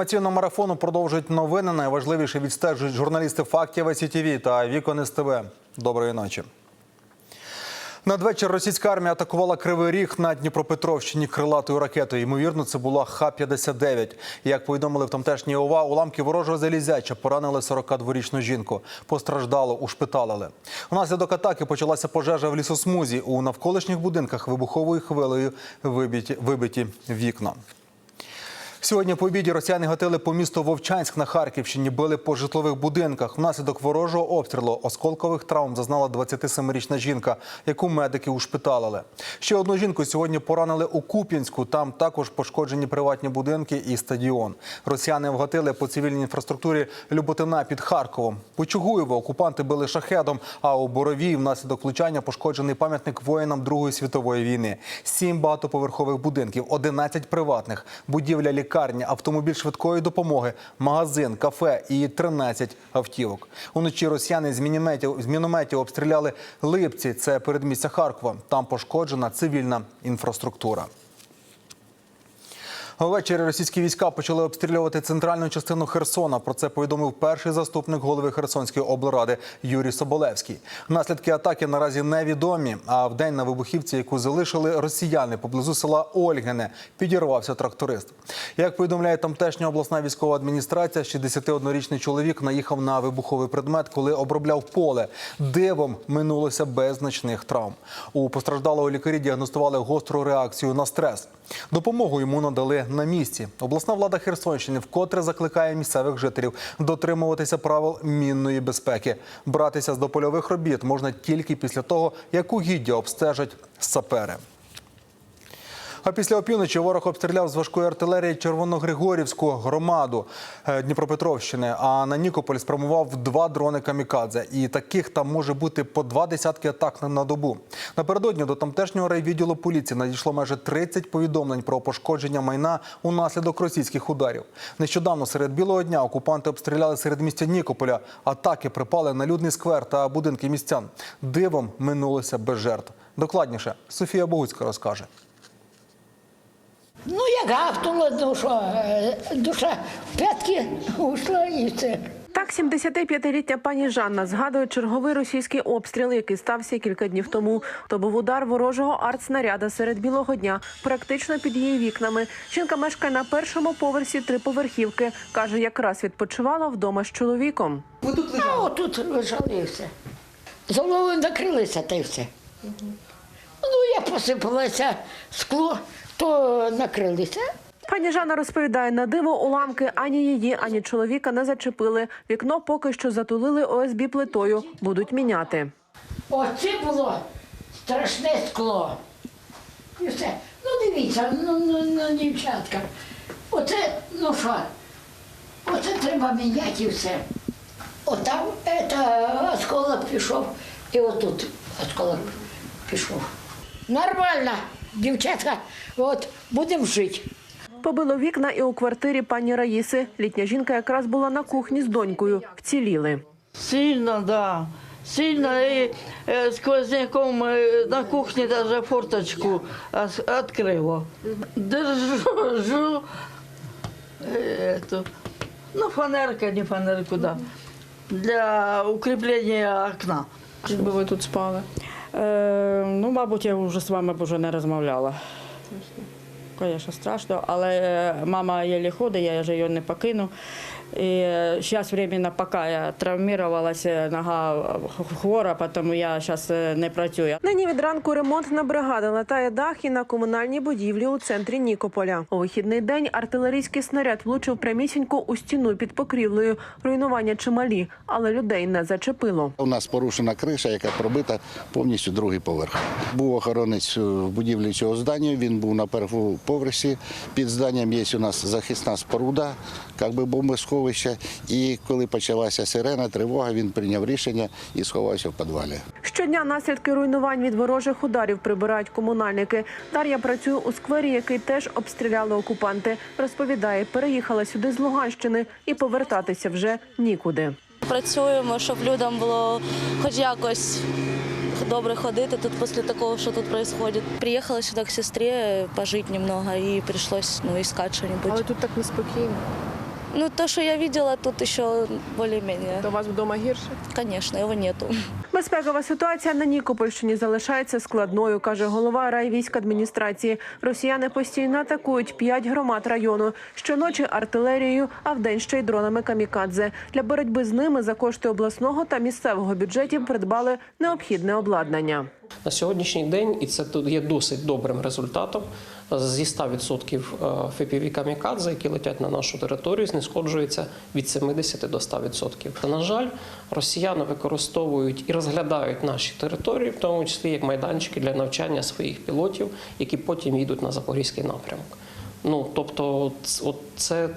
Інформаційного марафону продовжують новини. Найважливіше відстежують журналісти фактів СІТВ та Вікон СТВ. Доброї ночі. Надвечір російська армія атакувала Кривий Ріг на Дніпропетровщині крилатою ракетою. Ймовірно, це була Х-59. Як повідомили в тамтешній ОВА, уламки ворожого залізяча поранили 42-річну жінку. Постраждало, ушпиталили. Унаслідок атаки почалася пожежа в лісосмузі. У навколишніх будинках вибуховою хвилею вибиті, вибиті вікна. Сьогодні по обіді росіяни гатили по місту Вовчанськ на Харківщині, били по житлових будинках. Внаслідок ворожого обстрілу осколкових травм зазнала 27-річна жінка, яку медики ушпиталили. Ще одну жінку сьогодні поранили у Куп'янську. Там також пошкоджені приватні будинки і стадіон. Росіяни вгатили по цивільній інфраструктурі Люботина під Харковом. По Чугуєво окупанти били шахедом, а у Боровій внаслідок влучання пошкоджений пам'ятник воїнам Другої світової війни. Сім багатоповерхових будинків, 11 приватних, будівля лікарні, автомобіль швидкої допомоги, магазин, кафе і 13 автівок. Уночі росіяни з мінометів, з мінометів обстріляли Липці. Це передмістя Харкова. Там пошкоджена цивільна інфраструктура. Ввечері російські війська почали обстрілювати центральну частину Херсона. Про це повідомив перший заступник голови Херсонської облради Юрій Соболевський. Наслідки атаки наразі невідомі. А в день на вибухівці, яку залишили росіяни поблизу села Ольгине, підірвався тракторист. Як повідомляє тамтешня обласна військова адміністрація, 61-річний чоловік наїхав на вибуховий предмет, коли обробляв поле. Дивом минулося без значних травм. У постраждалого лікарі діагностували гостру реакцію на стрес. Допомогу йому надали на місці. Обласна влада Херсонщини вкотре закликає місцевих жителів дотримуватися правил мінної безпеки. Братися з допольових робіт можна тільки після того, як угіддя обстежать сапери. А після опівночі ворог обстріляв з важкої артилерії Червоногригорівську громаду е, Дніпропетровщини. А на Нікополь спрямував два дрони камікадзе. І таких там може бути по два десятки атак на- добу. Напередодні до тамтешнього райвідділу поліції надійшло майже 30 повідомлень про пошкодження майна унаслідок російських ударів. Нещодавно серед білого дня окупанти обстріляли серед містя Нікополя. Атаки припали на людний сквер та будинки містян. Дивом минулося без жертв. Докладніше Софія Богуцька розкаже. Ну, як гавкнула душа, е, душа в п'ятки ушла і все. Так, 75-літня пані Жанна згадує черговий російський обстріл, який стався кілька днів тому. То був удар ворожого артснаряда серед білого дня, практично під її вікнами. Жінка мешкає на першому поверсі триповерхівки. каже, якраз відпочивала вдома з чоловіком. А отут лежали і все. Головою накрилися та й все. Ну, я посипалася скло, то накрилися. Пані Жанна розповідає, на диво уламки ані її, ані чоловіка не зачепили. Вікно поки що затулили ОСБ плитою. Будуть міняти. Оце було страшне скло. І все. Ну, дивіться, ну, ну, ну дівчатка. Оце, ну що, оце треба міняти і все. Отам это, осколок пішов, і отут осколок пішов. Нормально, дівчатка, от будемо жити. Побило вікна і у квартирі пані Раїси. Літня жінка якраз була на кухні з донькою. Вціліли. Сильно, да. Сильно и э, сквозняком э, на кухне даже форточку ос- открыла. Держу жу, э, эту, ну фанерка, не фанерку, да, для укрепления окна. Якби ви тут спали. Е, ну, мабуть, я вже з вами б вже не розмовляла. Звісно, страшно, але е, мама єлі ходить, я вже її не покину. І зараз временно, поки я травмувалася, нога хвора, тому я зараз не працюю. Нині від ранку ремонтна бригада латає дах і на комунальній будівлі у центрі Нікополя. У вихідний день артилерійський снаряд влучив прямісінько у стіну під покрівлею. Руйнування чималі, але людей не зачепило. У нас порушена криша, яка пробита повністю другий поверх. Був охоронець в будівлі цього здання. Він був на першому поверсі. Під зданням є у нас захисна споруда, як би бомбосховище. І коли почалася сирена, тривога, він прийняв рішення і сховався в підвалі. Щодня наслідки руйнувань від ворожих ударів прибирають комунальники. Дар'я працює у сквері, який теж обстріляли окупанти. Розповідає, переїхала сюди з Луганщини і повертатися вже нікуди. Працюємо, щоб людям було хоч якось добре ходити тут після такого, що тут відбувається. Приїхала сюди к сестрі пожити немного і прийшлось ну, искать Але что-нибудь. тут так неспокійно. Ну, то, что я видела, тут еще более-менее. То у вас вдома гірше? Конечно, его нету. Безпекова ситуація на Нікопольщині залишається складною, каже голова райвійськадміністрації. Росіяни постійно атакують п'ять громад району. Щоночі артилерією, а вдень ще й дронами камікадзе. Для боротьби з ними за кошти обласного та місцевого бюджетів придбали необхідне обладнання. На сьогоднішній день, і це тут є досить добрим результатом, зі 100% ФПВ камікадзе, які летять на нашу територію, знешкоджується від 70 до 100%. На жаль, росіяни використовують і розглядають наші території, в тому числі як майданчики для навчання своїх пілотів, які потім їдуть на запорізький напрямок. Ну тобто, от це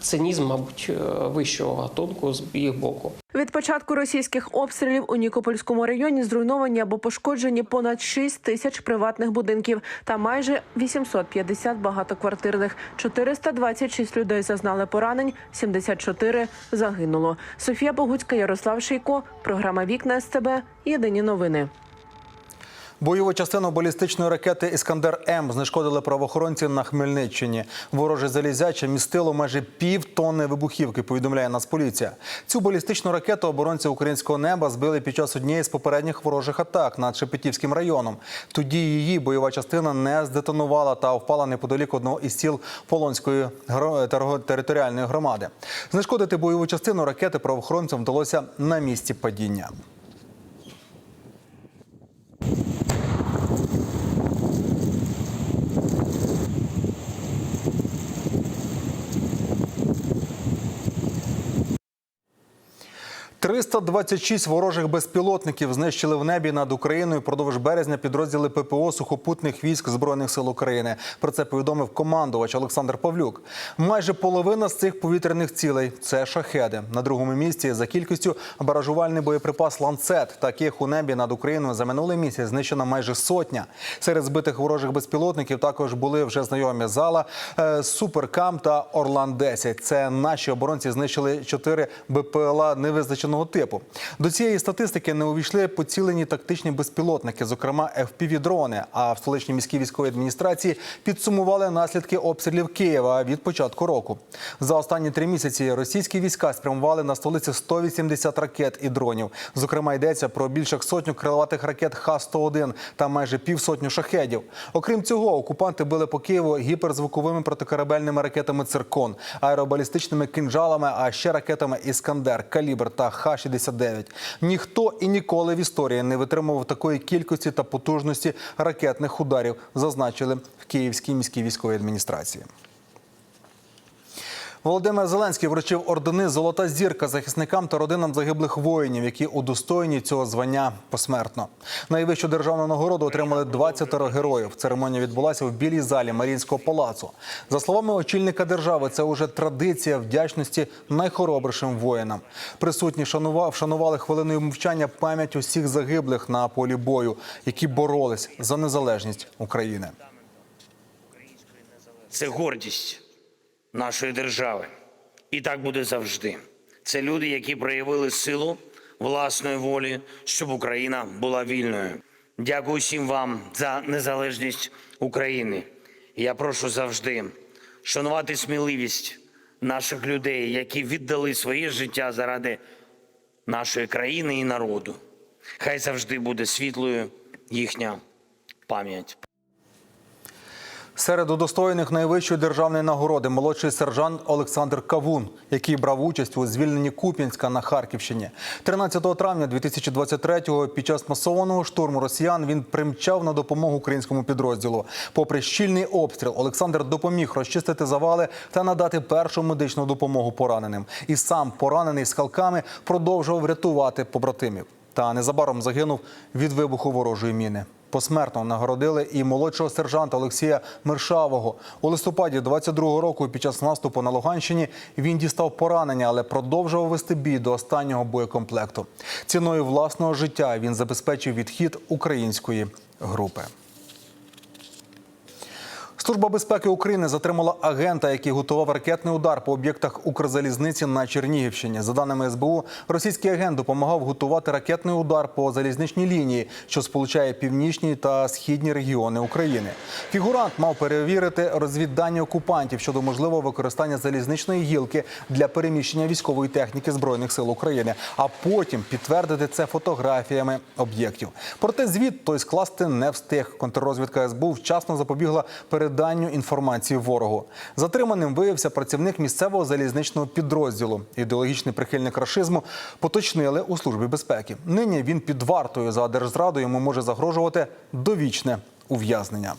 цинізм, мабуть, е, вищого гатунку з їх боку. Від початку російських обстрілів у Нікопольському районі зруйновані або пошкоджені понад 6 тисяч приватних будинків та майже 850 багатоквартирних. 426 людей зазнали поранень, 74 загинуло. Софія Богуцька, Ярослав Шийко. Програма Вікна СТБ. Єдині новини. Бойову частину балістичної ракети Іскандер М знешкодили правоохоронці на Хмельниччині. Вороже залізяче містило майже пів тонни вибухівки. Повідомляє Нацполіція. Цю балістичну ракету оборонці українського неба збили під час однієї з попередніх ворожих атак над Шепетівським районом. Тоді її бойова частина не здетонувала та впала неподалік одного із сіл Полонської територіальної громади. Знешкодити бойову частину ракети правоохоронцям вдалося на місці падіння. – 326 ворожих безпілотників знищили в небі над Україною продовж березня підрозділи ППО сухопутних військ збройних сил України. Про це повідомив командувач Олександр Павлюк. Майже половина з цих повітряних цілей це шахеди. На другому місці за кількістю баражувальний боєприпас ланцет. Таких у небі над Україною за минулий місяць знищена майже сотня. Серед збитих ворожих безпілотників також були вже знайомі зала е, Суперкам та Орлан 10 Це наші оборонці знищили чотири БПЛА невизначеного типу. До цієї статистики не увійшли поцілені тактичні безпілотники, зокрема FPV-дрони. А в столичній міській військовій адміністрації підсумували наслідки обстрілів Києва від початку року. За останні три місяці російські війська спрямували на столицю 180 ракет і дронів. Зокрема, йдеться про більше сотню крилатих ракет Х-101 та майже півсотню шахедів. Окрім цього, окупанти били по Києву гіперзвуковими протикорабельними ракетами «Циркон», аеробалістичними кинджалами, а ще ракетами Іскандер, Калібр та Х-69. Ніхто і ніколи в історії не витримував такої кількості та потужності ракетних ударів, зазначили в Київській міській військовій адміністрації. Володимир Зеленський вручив ордени Золота зірка захисникам та родинам загиблих воїнів, які удостоєні цього звання посмертно. Найвищу державну нагороду отримали 20 героїв. Церемонія відбулася в білій залі Маріїнського палацу. За словами очільника держави, це уже традиція вдячності найхоробрішим воїнам. Присутні шанува- вшанували хвилиною мовчання пам'ять усіх загиблих на полі бою, які боролись за незалежність України. Це гордість нашої держави. І так буде завжди. Це люди, які проявили силу власної волі, щоб Україна була вільною. Дякую всім вам за незалежність України. Я прошу завжди шанувати сміливість наших людей, які віддали своє життя заради нашої країни і народу. Хай завжди буде світлою їхня пам'ять. Серед удостоєних найвищої державної нагороди молодший сержант Олександр Кавун, який брав участь у звільненні Куп'янська на Харківщині. 13 травня 2023-го під час масованого штурму росіян він примчав на допомогу українському підрозділу. Попри щільний обстріл, Олександр допоміг розчистити завали та надати першу медичну допомогу пораненим. І сам поранений скалками продовжував рятувати побратимів. Та незабаром загинув від вибуху ворожої міни. Посмертно нагородили і молодшого сержанта Олексія Мершавого. У листопаді 22-го року під час наступу на Луганщині він дістав поранення, але продовжував вести бій до останнього боєкомплекту. Ціною власного життя він забезпечив відхід української групи. Служба безпеки України затримала агента, який готував ракетний удар по об'єктах Укрзалізниці на Чернігівщині. За даними СБУ, російський агент допомагав готувати ракетний удар по залізничній лінії, що сполучає північні та східні регіони України. Фігурант мав перевірити розвіддані окупантів щодо можливого використання залізничної гілки для переміщення військової техніки збройних сил України, а потім підтвердити це фотографіями об'єктів. Проте звіт той скласти не встиг. Контррозвідка СБУ вчасно запобігла переданню інформації ворогу. Затриманим виявився працівник місцевого залізничного підрозділу. Ідеологічний прихильник рашизму поточнили у службі безпеки. Нині він під вартою за держзраду йому може загрожувати довічне ув'язнення.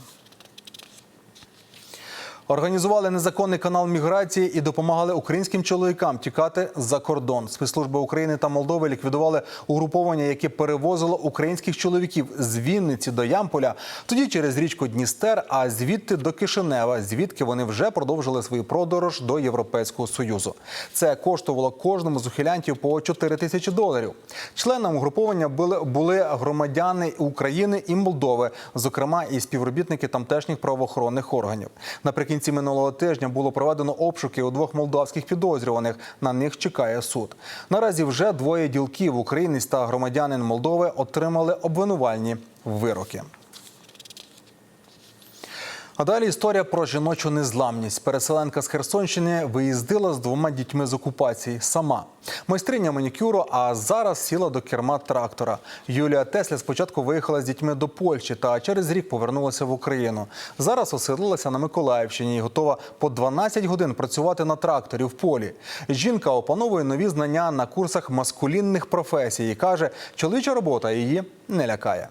Організували незаконний канал міграції і допомагали українським чоловікам тікати за кордон. Спецслужби України та Молдови ліквідували угруповання, яке перевозило українських чоловіків з Вінниці до Ямполя, тоді через річку Дністер, а звідти до Кишинева, звідки вони вже продовжили свою подорож до Європейського союзу. Це коштувало кожному з ухилянтів по 4 тисячі доларів. Членам угруповання були, були громадяни України і Молдови, зокрема і співробітники тамтешніх правоохоронних органів. Наприкінці минулого тижня було проведено обшуки у двох молдавських підозрюваних. На них чекає суд. Наразі вже двоє ділків українець та громадянин Молдови отримали обвинувальні вироки. А далі історія про жіночу незламність. Переселенка з Херсонщини виїздила з двома дітьми з окупації сама. Майстриня манікюру, а зараз сіла до керма трактора. Юлія Тесля спочатку виїхала з дітьми до Польщі та через рік повернулася в Україну. Зараз оселилася на Миколаївщині і готова по 12 годин працювати на тракторі в полі. Жінка опановує нові знання на курсах маскулінних професій і каже, чоловіча робота її не лякає.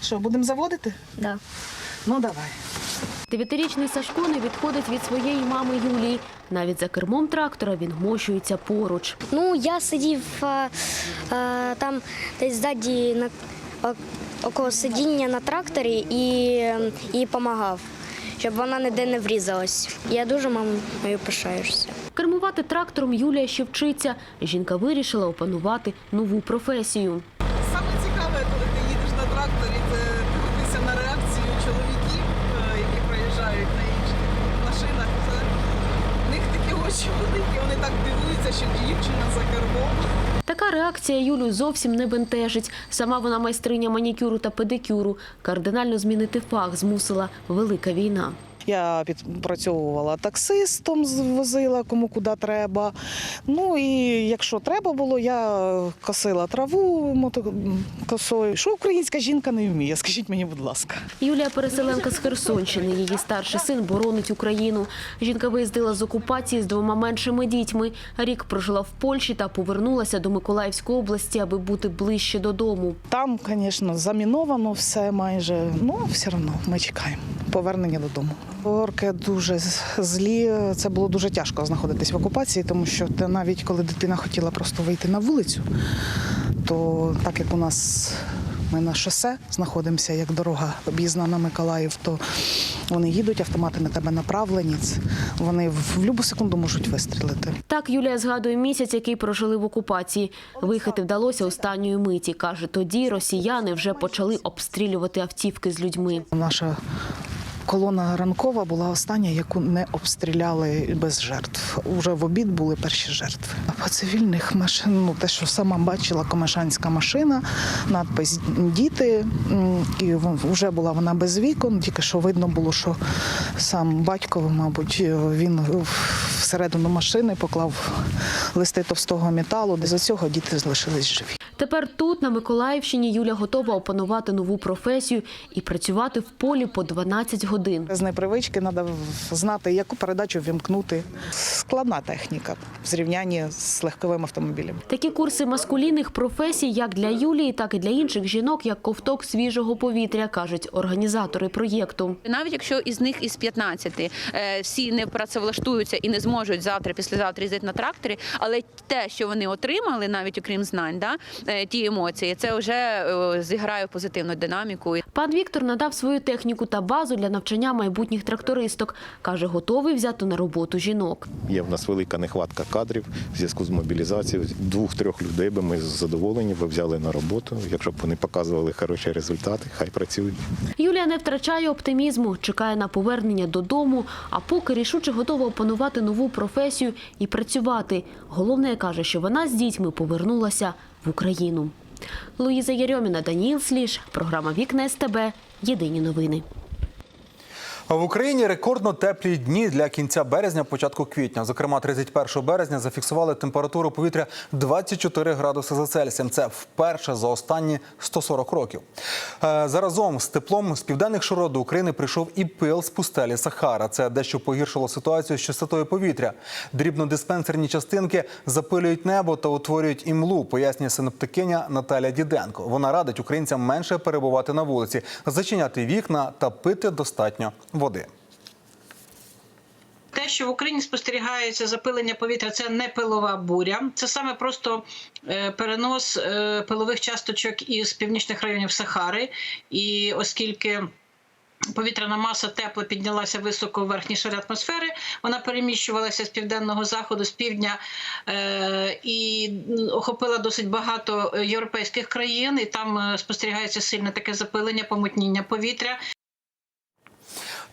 Що, будемо заводити? Да. Ну давай. Дев'ятирічний Сашко не відходить від своєї мами Юлії. Навіть за кермом трактора він вмощується поруч. Ну, я сидів а, а, там десь ззаді на о- около сидіння на тракторі і, і допомагав, щоб вона ніде не врізалась. Я дуже мамою пишаюся. Кермувати трактором Юлія ще вчиться. Жінка вирішила опанувати нову професію. Саме цікаве, коли ти їдеш на тракторі, це дивитися на реакцію чоловіків, е, які проїжджають на інших машинах. Це в них такі очі великі, вони так дивуються, що дівчина за кермом. Така реакція Юлю зовсім не бентежить. Сама вона майстриня манікюру та педикюру. Кардинально змінити фах змусила велика війна. Я підпрацьовувала таксистом, возила кому куди треба. Ну і якщо треба було, я косила траву мотокосою. Що українська жінка не вміє? Скажіть мені, будь ласка. Юлія переселенка з Херсонщини. Її старший син боронить Україну. Жінка виїздила з окупації з двома меншими дітьми. Рік прожила в Польщі та повернулася до Миколаївської області, аби бути ближче додому. Там, звісно, заміновано все майже. Ну, все одно ми чекаємо повернення додому. Орки дуже злі. Це було дуже тяжко знаходитись в окупації, тому що навіть коли дитина хотіла просто вийти на вулицю, то так як у нас ми на шосе знаходимося, як дорога об'їзна на Миколаїв, то вони їдуть, автомати на тебе направлені. Вони в будь-яку секунду можуть вистрілити. Так Юлія згадує місяць, який прожили в окупації. Виїхати вдалося останньої миті. Каже, тоді росіяни вже почали обстрілювати автівки з людьми. Наша колона ранкова була остання, яку не обстріляли без жертв. Уже в обід були перші жертви. А По цивільних машин, ну те, що сама бачила, комешанська машина, надпис діти. І вже була вона без вікон. Тільки що видно було, що сам батько, мабуть, він всередину машини поклав листи товстого металу. З цього діти залишились живі. Тепер тут, на Миколаївщині, Юля готова опанувати нову професію і працювати в полі по 12 годин. З непривички треба знати, яку передачу вімкнути. Складна техніка в зрівнянні з легковим автомобілем. Такі курси маскулінних професій як для Юлії, так і для інших жінок, як ковток свіжого повітря, кажуть організатори проєкту. Навіть якщо із них із 15 е, всі не працевлаштуються і не зможуть завтра, післязавтра їздити на тракторі, але те, що вони отримали, навіть окрім знань, да, ті емоції. Це вже е, зіграє в позитивну динаміку. Пан Віктор надав свою техніку та базу для навчання майбутніх трактористок. Каже, готовий взяти на роботу жінок. Є в нас велика нехватка кадрів в зв'язку з мобілізацією. Двох-трьох людей би ми задоволені би взяли на роботу. Якщо б вони показували хороші результати, хай працюють. Юлія не втрачає оптимізму, чекає на повернення додому, а поки рішуче готова опанувати нову професію і працювати. Головне каже, що вона з дітьми повернулася в Україну. Луїза Єрьоміна, Даніл Сліж, програма Вікна СТБ. Єдині новини. В Україні рекордно теплі дні для кінця березня, початку квітня. Зокрема, 31 березня зафіксували температуру повітря 24 градуси за Цельсієм. Це вперше за останні 140 років. Е, Заразом з теплом з південних широт до України прийшов і пил з пустелі Сахара. Це дещо погіршило ситуацію з чистотою повітря. Дрібнодиспенсерні частинки запилюють небо та утворюють імлу, пояснює синоптикиня Наталя Діденко. Вона радить українцям менше перебувати на вулиці, зачиняти вікна та пити достатньо води. Те, що в Україні спостерігається запилення повітря, це не пилова буря, це саме просто е, перенос е, пилових часточок із північних районів Сахари. І оскільки повітряна маса тепла піднялася високо в верхній шари атмосфери, вона переміщувалася з південного заходу, з півдня е, і охопила досить багато європейських країн, і там спостерігається сильне таке запилення, помутніння повітря.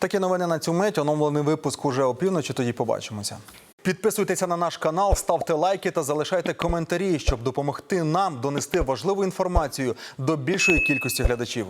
Такі новини на цю мить. Оновлений випуск уже опівночі. Тоді побачимося. Підписуйтеся на наш канал, ставте лайки та залишайте коментарі, щоб допомогти нам донести важливу інформацію до більшої кількості глядачів.